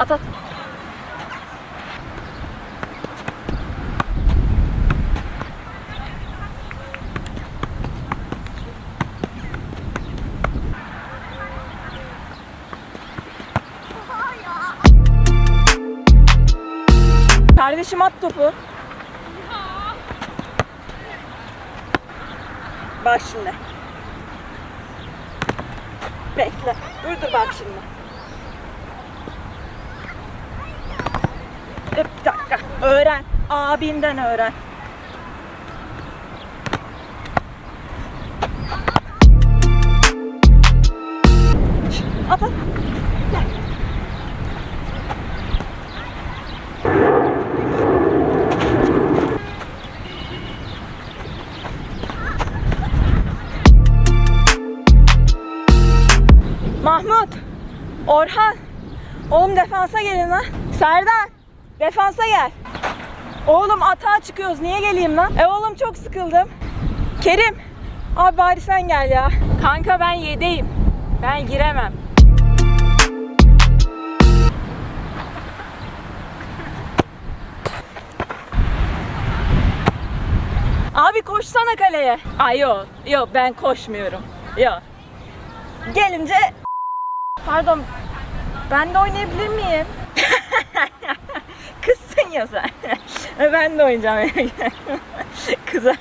At at. Kardeşim at topu. Bak şimdi. Bekle. Dur dur bak şimdi. Bir dakika. Öğren. Abinden öğren. At at. Gel. Mahmut. Orhan. Oğlum defansa gelin lan. Serdar. Defansa gel. Oğlum atağa çıkıyoruz. Niye geleyim lan? E oğlum çok sıkıldım. Kerim. Abi bari sen gel ya. Kanka ben yedeyim. Ben giremem. Abi koşsana kaleye. Ay yok. Yok ben koşmuyorum. Yok. Gelince Pardon. Ben de oynayabilir miyim? Ya sen. ben de oynayacağım. Kıza.